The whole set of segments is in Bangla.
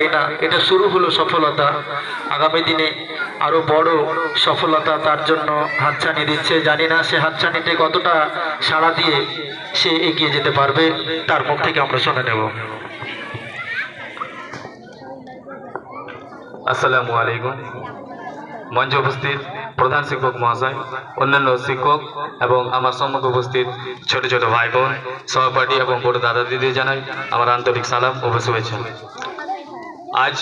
এটা এটা শুরু হলো সফলতা। আগামী দিনে আরও বড় সফলতা তার জন্য হাতছানি দিচ্ছে। জানি না সে হাতছানিতে কতটা সাড়া দিয়ে সে এগিয়ে যেতে পারবে, তার মুখ থেকে আমরা শুনে নেব। আসসালামু আলাইকুম। মঞ্চে উপস্থিত প্রধান শিক্ষক মহাশয়, অন্যান্য শিক্ষক এবং আমার সম্মুখে উপস্থিত ছোট ছোট ভাই বোন, সহপাঠী এবং বড় দাদা দিদি জানাই আমার আন্তরিক সালাম ও শুভেচ্ছা। আজ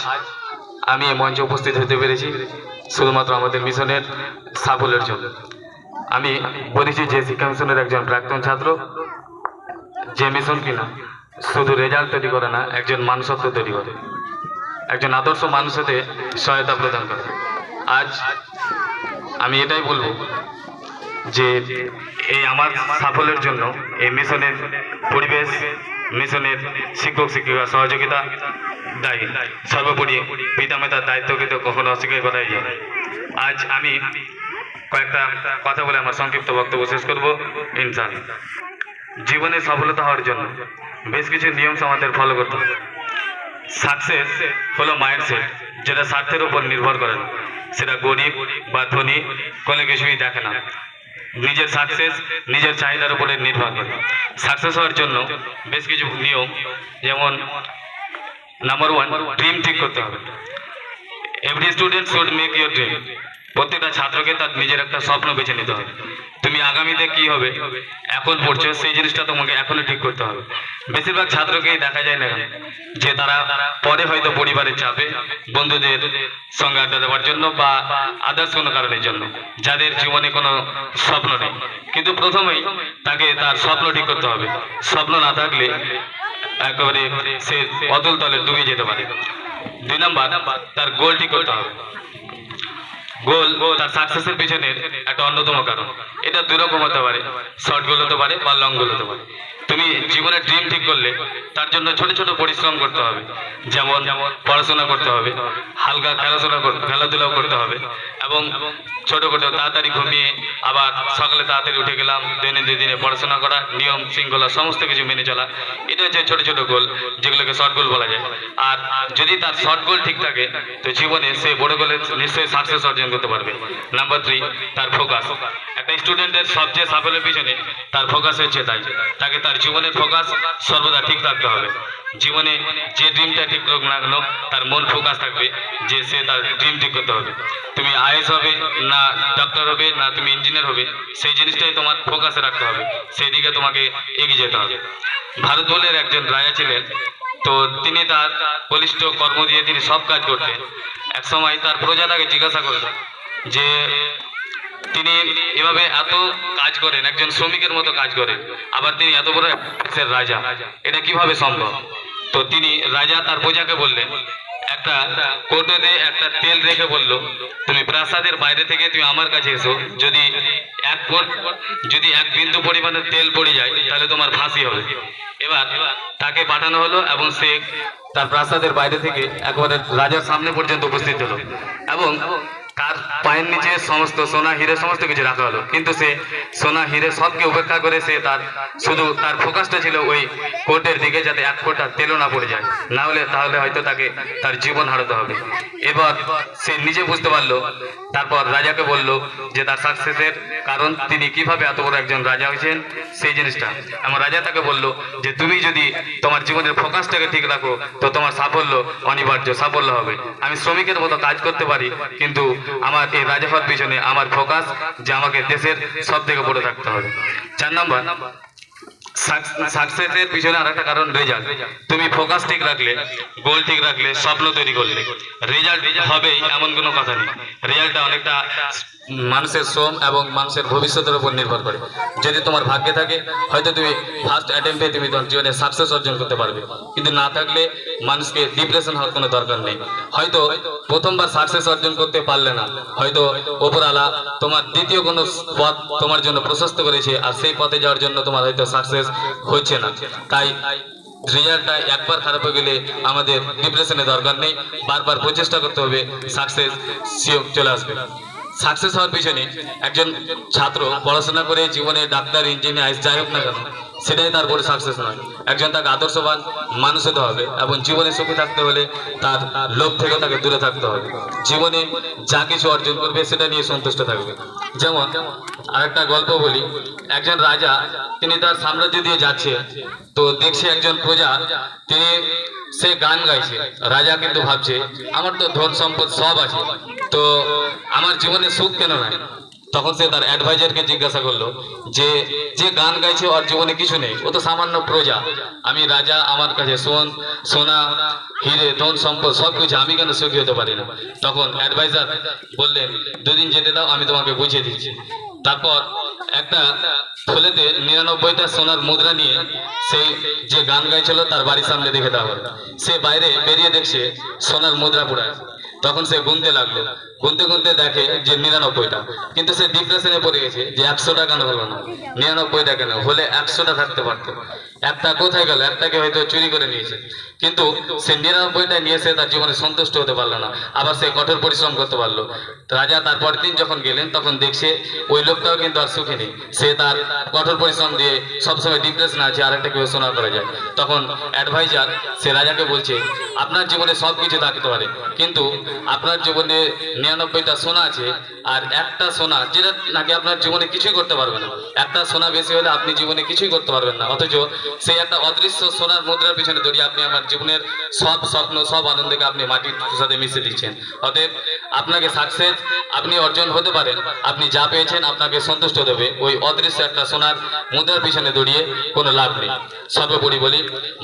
আমি এই মঞ্চে উপস্থিত হতে পেরেছি শুধুমাত্র আমাদের মিশনের সাফল্যের জন্য। আমি বলেছি যে শিক্ষা মিশনের একজন প্রাক্তন ছাত্র, যে মিশন কিনা শুধু রেজাল্ট তৈরি করে না, একজন মানুষত্ব তৈরি করে। একজন আদর্শ মানুষ হতে সহায়তা প্রদান করে। আজ আমি এটাই বলব যে এই আমার সাফল্যের জন্য, এই মিশনের পরিবেশ, মিশনের শিক্ষক, শিক্ষিকা সহযোগিতা দায়ী। সর্বোপরি পিতামাতার দায়িত্বকে তো কখনো অস্বীকার করাই যায়। আজ আমি কয়েকটা কথা বলে আমার সংক্ষিপ্ত বক্তব্য শেষ করব ইনশাআল্লাহ জীবনে সফলতা হওয়ার জন্য বেশ কিছু নিয়ম আমাদের ফলো করতে হবে। সাকসেস হলো মাইন্ডসেট যেটা স্বার্থের উপর নির্ভর করে সেটা গরিব বা ধনী কোনো কিছুই দেখে না। নিজের সাকসেস নিজের চাহিদার উপরে নির্ভর করে। সাকসেস হওয়ার জন্য বেশ কিছু নিয়ম, যেমন নাম্বার ওয়ান ড্রিম ঠিক করতে হবে। Every student should make your dream প্রত্যেকটা ছাত্রকে তার নিজের একটা স্বপ্ন বেছে নিতে হবে। তুমি আগামীতে কি হবে? এখন পড়ছো, সেই জিনিসটা তোমাকে এখনই ঠিক করতে হবে। বেশিরভাগ ছাত্রকেই দেখা যায় না যে তারা পরে হয়তো পরিবারের চাপে বন্ধুদের সঙ্গে আড্ডা দেওয়ার জন্য বা আদার্স কোনো কারণের জন্য, যাদের জীবনে কোনো স্বপ্ন নেই। কিন্তু প্রথমেই তাকে তার স্বপ্ন ঠিক করতে হবে। স্বপ্ন না থাকলে একেবারে সে অতল তলে ডুবে যেতে পারে। দুই নাম্বার, তার গোল ঠিক করতে হবে। গোল তার সাকসেসের পিছনে একটা অন্যতম কারণ। এটা দুরকম হতে পারে। শর্ট গোল হতে পারে বা লং গোল হতে পারে। তুমি জীবনের ড্রিম ঠিক করলে তার জন্য ছোট ছোট পরিশ্রম করতে হবে। যেমন পড়াশোনা করতে হবে, হালকা খেলাধুলা খেলাধুলাও করতে হবে। এবং ছোট ছোট তাড়াতাড়ি ঘুমিয়ে আবার সকালে তাড়াতাড়ি উঠে গেলাম, দৈনন্দিন দিনে পড়াশোনা করা, নিয়ম শৃঙ্খলা সমস্ত কিছু মেনে চলা। এটা হচ্ছে ছোট ছোট গোল, যেগুলোকে শর্ট গোল বলা যায়। আর যদি তার শর্ট গোল ঠিক থাকে, তো জীবনে সে বড় গোলে নিশ্চয়ই সাকসেস অর্জন করতে পারবে। নাম্বার থ্রি তার ফোকাস একটা স্টুডেন্টের সবচেয়ে সাফল্যের পিছনে তার ফোকাস হচ্ছে তাই। তাকে তার জীবনের ফোকাস সর্বদা ঠিক রাখতে হবে। জীবনে যে ড্রিমটা ঠিক করুক না কেন, তার মন ফোকাস থাকবে যে সে তার ড্রিম ঠিক করতে হবে। তুমি আইএস হবে, না ডক্টর হবে, না তুমি ইঞ্জিনিয়ার হবে, সেই জিনিসটাই তোমার ফোকাসে রাখতে হবে। সেই দিকে তোমাকে এগিয়ে যেতে হবে। ভারত বলের একজন রাজা ছিলেন, তো তিনি তার বলিষ্ঠ কর্ম দিয়ে তিনি সব কাজ করতেন। এক সময় তার প্রজা তাকে জিজ্ঞাসা করল যে, তিনি এভাবে এত কাজ করেন, একজন শ্রমিকের মতো কাজ করেন, আবার তিনি এত বড় রাজা, এটা কীভাবে সম্ভব? তো তিনি রাজা তার প্রজাকে বললেন একটা কোটোতে একটা তেল রেখে বলল, তুমি প্রাসাদের বাইরে থেকে তুমি আমার কাছে এসো। যদি এক যদি এক বিন্দু পরিমাণে তেল পড়ে যায়, তাহলে তোমার ফাঁসি হবে। এবার তাকে পাঠানো হলো এবং সে তার প্রাসাদের বাইরে থেকে একবারে রাজার সামনে পর্যন্ত উপস্থিত হলো এবং তার পায়ের নিচে সমস্ত সোনা, হিরে সমস্ত কিছু রাখা হলো। কিন্তু সে সোনা, হিরে সবকে উপেক্ষা করে সে তার, শুধু তার ফোকাসটা ছিল ওই কোটের দিকে যাতে এক ফোঁটা তেলও না পড়ে যায়। না হলে তাহলে হয়তো তাকে তার জীবন হারাতে হবে। এবার সে নিজে বুঝতে পারল, তারপর রাজাকে বলল যে তার সাকসেসের কারণ তিনি কীভাবে এত বড় একজন রাজা হয়েছেন, সেই জিনিসটা। আমার রাজা তাকে বলল যে তুমি যদি তোমার জীবনের ফোকাসটাকে ঠিক রাখো, তো তোমার সাফল্য অনিবার্য, সাফল্য হবে। আমি শ্রমিকের মতো কাজ করতে পারি, কিন্তু আমার এই রাজা হওয়ার পিছনে আমার ফোকাস যে আমাকে দেশের সব থেকে বড় থাকতে হবে। চার নম্বর সাকসেসের পিছনে আর একটা কারণ রেজাল্ট তুমি ফোকাস ঠিক রাখলে গোল ঠিক রাখলে, স্বপ্ন তৈরি করলে। রেজাল্ট হবে এমন কোনো কথা নেই। রেজাল্টটা অনেকটা মানুষের শ্রম এবং মানুষের ভবিষ্যতের উপর নির্ভর করে। যদি তোমার ভাগ্যে থাকে, হয়তো তুমি ফার্স্ট অ্যাটেম্পে তুমি তোমার জীবনে সাকসেস অর্জন করতে পারবে। কিন্তু না থাকলে মানুষকে ডিপ্রেশন হওয়ার কোনো দরকার নেই। হয়তো প্রথমবার সাকসেস অর্জন করতে পারলে না। হয়তো ওপরওয়ালা তোমার দ্বিতীয় কোনো পথ তোমার জন্য প্রশস্ত করেছে আর সেই পথে যাওয়ার জন্য তোমার হয়তো সাকসেস হচ্ছে না। তাই রেজাল্টটা একবার খারাপ হয়ে গেলে আমাদের ডিপ্রেশনের দরকার নেই। বারবার প্রচেষ্টা করতে হবে সাকসেস সিও চলে আসবে। সাকসেস হওয়ার পিছনে একজন ছাত্র পড়াশোনা করে জীবনে ডাক্তার ইঞ্জিনিয়ার যাই হোক না কেন, সেটাই তার বড় সাকসেস নয়। একজন তাকে আদর্শবান মানুষ হতে হবে এবং জীবনে সুখী থাকতে হলে তার লোভ থেকে তাকে দূরে থাকতে হবে। জীবনে যা কিছু অর্জন করবে সেটা নিয়ে সন্তুষ্ট থাকবে। যেমন আরেকটা গল্প বলি, একজন রাজা, তিনি তার সাম্রাজ্য দিয়ে যাচ্ছে, তো দেখছে একজন প্রজা, তিনি সে গান গাইছে, রাজা কিন্তু ভাবছে, আমার তো ধন সম্পদ সব আছে তো আমার জীবনে সুখ কেন নাই? তখন সে তার অ্যাডভাইজারকে জিজ্ঞাসা করল যে যে গান গাইছে ওর জীবনে কিছু নেই, ও তো সামান্য প্রজা। আমি রাজা, আমার কাছে সোন, সোনা, হিরে, ধন সম্পদ সব কিছু আমি কেন সুখী হতে পারি না? তখন অ্যাডভাইজার বললেন, দুদিন যেতে দাও, আমি তোমাকে বুঝিয়ে দিচ্ছি। তারপর একটা থলেতে নিরানব্বইটা সোনার মুদ্রা নিয়ে সে যে গান গাইছিল তার বাড়ির সামনে দেখে দেওয়া সে বাইরে বেরিয়ে দেখছে সোনার মুদ্রা পুরা তখন সে গুনতে লাগল। গুনতে গুনতে দেখে যে নিরানব্বইটা। কিন্তু সে ডিপ্রেশনে পড়ে গেছে যে একশোটা কেন হলো না। নিরানব্বইটা কেন? হলে একশোটা থাকতে পারতো। একটা কোথায় গেল? একটাকে হয়তো চুরি করে নিয়েছে। কিন্তু সে নিরানব্বইটা নিয়ে সে তার জীবনে সন্তুষ্ট হতে পারল না। আবার সে কঠোর পরিশ্রম করতে পারল। রাজা তারপর দিন যখন গেলেন, তখন দেখছে ওই লোকটাও কিন্তু আর সুখী নেই। সে তার কঠোর পরিশ্রম দিয়ে সবসময় ডিপ্রেশন আছে আরেকটা কেউ সোনা করা যায়। তখন অ্যাডভাইজার সে রাজাকে বলছে, আপনার জীবনে সব কিছু থাকতে পারে, কিন্তু আপনার জীবনে নিরানব্বইটা সোনা আছে আর একটা সোনা যেটা নাকি আপনার জীবনে কিছুই করতে পারবে না। একটা সোনা বেশি হলে আপনি জীবনে কিছুই করতে পারবেন না। অথচ সেই একটা অদৃশ্য সোনার মুদ্রার পিছনে দড়িয়ে আপনি আমার জীবনের সব স্বপ্ন, সব আনন্দকে আপনি মাটির সাথে মিশে দিচ্ছেন। অতএব আপনাকে সাকসেস আপনি অর্জন হতে পারেন। আপনি যা পেয়েছেন আপনাকে সন্তুষ্ট দেবে। ওই অদৃশ্য একটা সোনার মুদ্রার পিছনে দৌড়িয়ে কোনো লাভ নেই। সর্বোপরি বলি,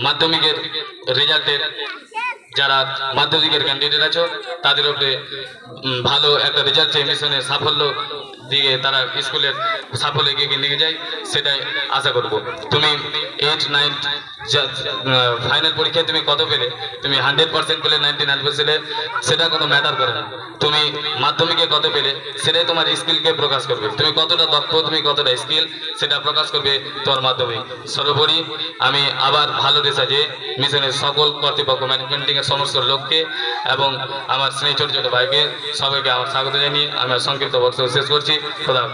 মাধ্যমিকের রেজাল্টের যারা মাধ্যমিকের ক্যান্ডিডেট আছো, তাদের উপরে ভালো একটা রেজাল্ট চেয়ে মিশনের সাফল্য দিকে তারা স্কুলের সাফল্য এগিয়ে নিয়ে যায়, সেটাই আশা করব। তুমি এইট নাইন ফাইনাল পরীক্ষায় তুমি কত পেলে? তুমি হান্ড্রেড পার্সেন্ট পেলে নাইনটি নাইন পেলে সেটা কোনো ম্যাটার করে না। তুমি মাধ্যমিকে কত পেলে? সেটাই তোমার স্কিলকে প্রকাশ করবে। তুমি কতটা দক্ষ, তুমি কতটা স্কিল সেটা প্রকাশ করবে তোমার মাধ্যমে। সর্বোপরি আমি আবার ভালো দেশা যে মিশনের সকল কর্তৃপক্ষ ম্যানেজমেন্টিং এর সমস্ত লোককে এবং আমার স্নেহ ছোট ছোট ভাইকে সবাইকে আমার স্বাগত জানিয়ে আমি সংক্ষিপ্ত বক্তব্য শেষ করছি। খোদা।